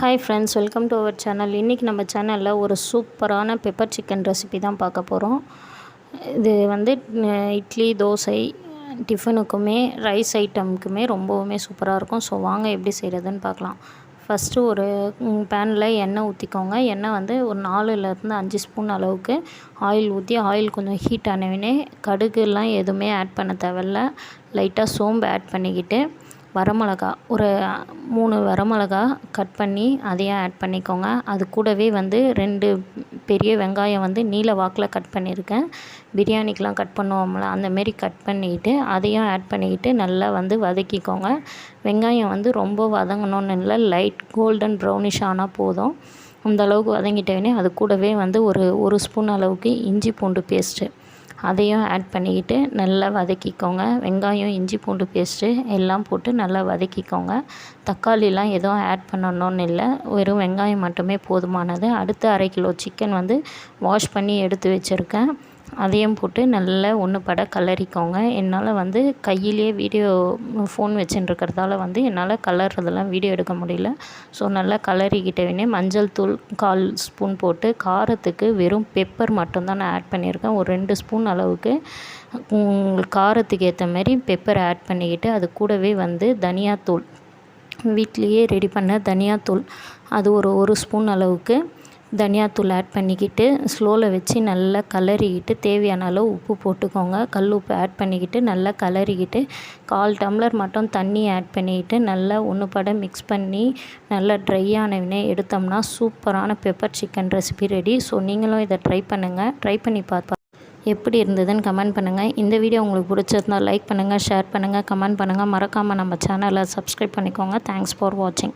Hi friends welcome to our channel இன்றைக்கி நம்ம சேனலில் ஒரு சூப்பரான பெப்பர் சிக்கன் ரெசிபி தான் பார்க்க போகிறோம் இது வந்து இட்லி தோசை டிஃபனுக்குமே ரைஸ் ஐட்டமுக்குமே ரொம்பவுமே சூப்பராக இருக்கும். ஸோ வாங்க எப்படி செய்கிறதுன்னு பார்க்கலாம். ஃபஸ்ட்டு ஒரு பேனில் எண்ணெய் ஊற்றிக்கோங்க எண்ணெய் வந்து ஒரு நாலுலேருந்து அஞ்சு ஸ்பூன் அளவுக்கு ஆயில் ஊற்றி ஆயில் கொஞ்சம் ஹீட் ஆனவினே கடுகுலாம் எதுவுமே ஆட் பண்ண தேவையில்ல. லைட்டாக சோம்பு ஆட் பண்ணிக்கிட்டு வரமிளகா ஒரு மூணு வரமிளகா கட் பண்ணி அதையும் ஆட் பண்ணிக்கோங்க. அது கூடவே வந்து ரெண்டு பெரிய வெங்காயம் வந்து நீல வாக்கில் கட் பண்ணியிருக்கேன். பிரியாணிக்கெலாம் கட் பண்ணுவோம்ல அந்தமாரி கட் பண்ணிக்கிட்டு அதையும் ஆட் பண்ணிக்கிட்டு நல்லா வந்து வதக்கிக்கோங்க. வெங்காயம் வந்து ரொம்ப வதங்கணும்னு இல்லை லைட் கோல்டன் ப்ரௌனிஷ் ஆனால் போதும். அந்த அளவுக்கு வதங்கிட்டோடனே அது கூடவே வந்து ஒரு ஒரு ஸ்பூன் அளவுக்கு இஞ்சி பூண்டு பேஸ்ட்டு அதையும் ஆட் பண்ணிக்கிட்டு நல்லா வதக்கிக்கோங்க. வெங்காயம் இஞ்சி பூண்டு பேஸ்ட்டு எல்லாம் போட்டு நல்லா வதக்கிக்கோங்க. தக்காளிலாம் எதுவும் ஆட் பண்ணணும்னு இல்லை. வெறும் வெங்காயம் மட்டுமே போதுமானது. அடுத்து அரை கிலோ சிக்கன் வந்து வாஷ் பண்ணி எடுத்து வச்சுருக்கேன். அதையும் போட்டு நல்லா ஒன்று பட கலரிக்கோங்க. என்னால் வந்து கையிலேயே வீடியோ ஃபோன் வச்சுட்டுருக்கிறதால வந்து என்னால் கலர்றதெல்லாம் வீடியோ எடுக்க முடியல. ஸோ நல்லா கலரிக்கிட்டவே மஞ்சள் தூள் கால் ஸ்பூன் போட்டு காரத்துக்கு வெறும் பெப்பர் மட்டும்தான் நான் ஆட் பண்ணியிருக்கேன். ஒரு ரெண்டு ஸ்பூன் அளவுக்கு. உங்களுக்கு காரத்துக்கு ஏற்ற மாதிரி பெப்பர் ஆட் பண்ணிக்கிட்டு அது கூடவே வந்து தனியாத்தூள். வீட்லேயே ரெடி பண்ண தனியாத்தூள். அது ஒரு ஒரு ஸ்பூன் அளவுக்கு. தனியாத்தூள் ஆட் பண்ணிக்கிட்டு ஸ்லோவில் வச்சு நல்லா கலரிக்கிட்டு தேவையான அளவு உப்பு போட்டுக்கோங்க. கல் உப்பு ஆட் பண்ணிக்கிட்டு நல்லா கலரிக்கிட்டு கால் டம்ளர் மட்டும் தண்ணி ஆட் பண்ணிக்கிட்டு நல்லா ஒன்று பட மிக்ஸ் பண்ணி நல்லா ட்ரை ஆனவினே எடுத்தோம்னா சூப்பரான pepper chicken recipe ready so நீங்களும் இதை ட்ரை பண்ணுங்கள் ட்ரை பண்ணி பார்ப்பா எப்படி இருந்ததுன்னு கமெண்ட் பண்ணுங்கள் இந்த வீடியோ உங்களுக்கு பிடிச்சிருந்தால் லைக் பண்ணுங்கள் ஷேர் பண்ணுங்கள் கமெண்ட் பண்ணுங்கள் மறக்காமல் நம்ம சேனலை சப்ஸ்கிரைப் பண்ணிக்கோங்க. தேங்க்ஸ் ஃபார் வாட்சிங்